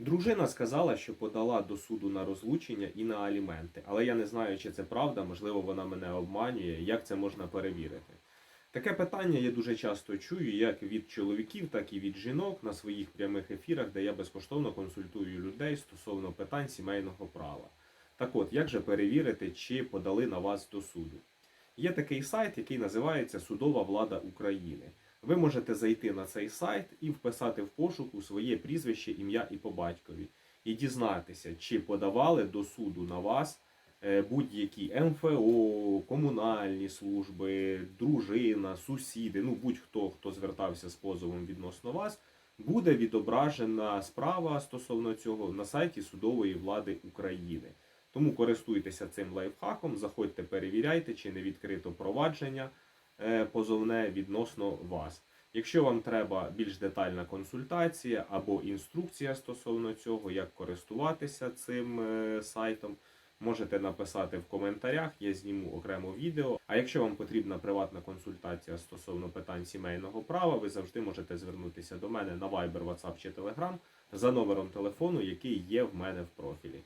Дружина сказала, що подала до суду на розлучення і на аліменти, але я не знаю, чи це правда, можливо, вона мене обманює, як це можна перевірити. Таке питання я дуже часто чую як від чоловіків, так і від жінок на своїх прямих ефірах, де я безкоштовно консультую людей стосовно питань сімейного права. Так от, як же перевірити, чи подали на вас до суду? Є такий сайт, який називається Судова влада України. Ви можете зайти на цей сайт і вписати в пошуку своє прізвище, ім'я і по батькові, і дізнатися, чи подавали до суду на вас е, будь-які МФО, комунальні служби, дружина, сусіди, ну будь-хто, хто звертався з позовом відносно вас, буде відображена справа стосовно цього на сайті Судової влади України. Тому користуйтеся цим лайфхаком, заходьте, перевіряйте, чи не відкрито провадження позовне відносно вас. Якщо вам треба більш детальна консультація або інструкція стосовно цього, як користуватися цим е, сайтом, можете написати в коментарях, я зніму окремо відео. А якщо вам потрібна приватна консультація стосовно питань сімейного права, ви завжди можете звернутися до мене на Viber, WhatsApp чи Telegram за номером телефону, який є в мене в профілі.